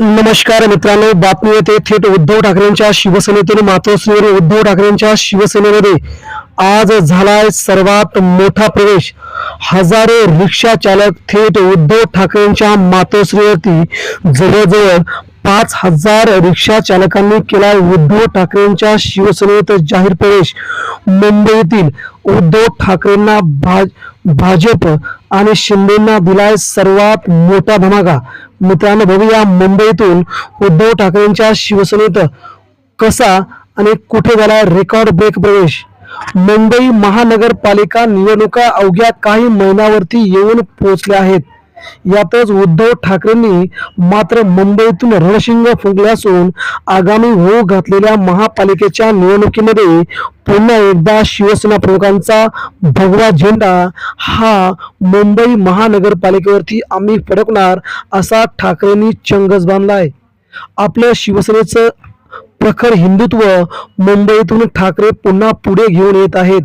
नमस्कार मित्रांनो बातमी येते थेट उद्धव ठाकरेंच्या शिवसेनेतून मातोश्रीवर उद्धव ठाकरेंच्या शिवसेनेमध्ये. आज झालाय सर्वात मोठा प्रवेश. हजारो रिक्षा चालक थेट उद्धव ठाकरेंच्या मातोश्रीवरती. जवळजवळ पाच हजार रिक्षा चालकांनी केला उद्धव ठाकरेंच्या शिवसेनेत जाहीर प्रवेश. मुंबईतील उद्धव ठाकरेंना भाज भाजप आणि शिंदेना दिलाय सर्वात मोठा धमाका. मित्रांनो बघूया मुंबईतून उद्धव ठाकरेंच्या शिवसेनेत कसा आणि कुठे झाला रेकॉर्ड ब्रेक प्रवेश. मुंबई महानगरपालिका निवडणुका अवघ्या काही महिन्यावरती येऊन पोहोचल्या आहेत. यातच उद्धव ठाकरेंनी मात्र मुंबईतून रणशिंग फुंकले असून आगामी होऊ घातलेल्या महापालिकेच्या निवडणुकीमध्ये पुन्हा एकदा शिवसेना प्रमुखांचा भगवा झेंडा हा मुंबई महानगरपालिकेवरती आम्ही फडकणार असा ठाकरेंनी चंगच बांधलाय. आपल्या शिवसेनेचं प्रखर हिंदुत्व मुंबईतून ठाकरे पुन्हा पुढे घेऊन येत आहेत.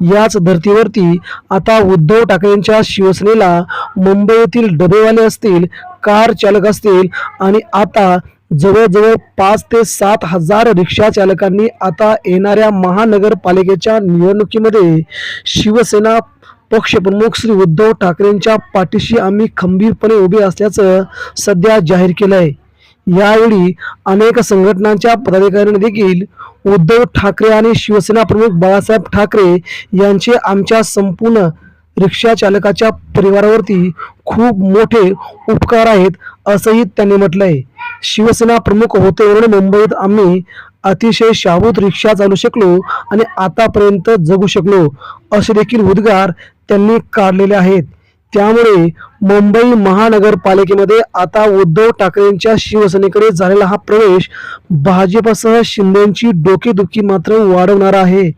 याच धर्तीवरती आता उद्धव ठाकरेंच्या शिवसेनेला मुंबईतील डबेवाले असतील कार चालक असतील आणि आता जवळजवळ पाच ते सात हजार रिक्षा चालकांनी आता येणाऱ्या महानगरपालिकेच्या निवडणुकीमध्ये शिवसेना पक्षप्रमुख श्री उद्धव ठाकरेंच्या पाठीशी आम्ही खंबीरपणे उभे असल्याचं सध्या जाहीर केलं आहे यावेळी अनेक संघटनांच्या पदाधिकाऱ्यांनी देखील उद्धव ठाकरे आणि शिवसेना प्रमुख बाळासाहेब ठाकरे यांचे आमच्या संपूर्ण रिक्षा चालकाच्या परिवारावरती खूप मोठे उपकार आहेत असंही त्यांनी म्हटलंय. शिवसेना प्रमुख होते म्हणून मुंबईत आम्ही अतिशय शाबूत रिक्षा चालू शकलो आणि आतापर्यंत जगू शकलो असे देखील उद्गार त्यांनी काढलेले आहेत. त्यामुळे मुंबई महानगरपालिकेमध्ये आता उद्धव ठाकरेंच्या शिवसेनेकडे झालेला हा प्रवेश भाजपसह शिंदेची डोकेदुखी मात्र वाढवणार आहे.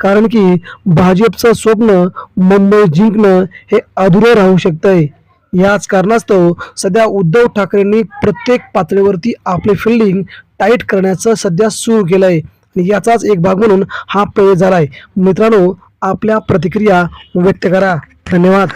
कारण की भाजपचं स्वप्न मुंबई जिंकणं हे अधुरं राहू शकतंय. याच कारणास्तव सध्या उद्धव ठाकरेंनी प्रत्येक पातळीवरती आपले फिल्डिंग टाईट करण्याचं सध्या सुरू केलंय. आणि याचाच एक भाग म्हणून हा प्रवेश झालाय. मित्रांनो आपल्या प्रतिक्रिया व्यक्त करा. धन्यवाद.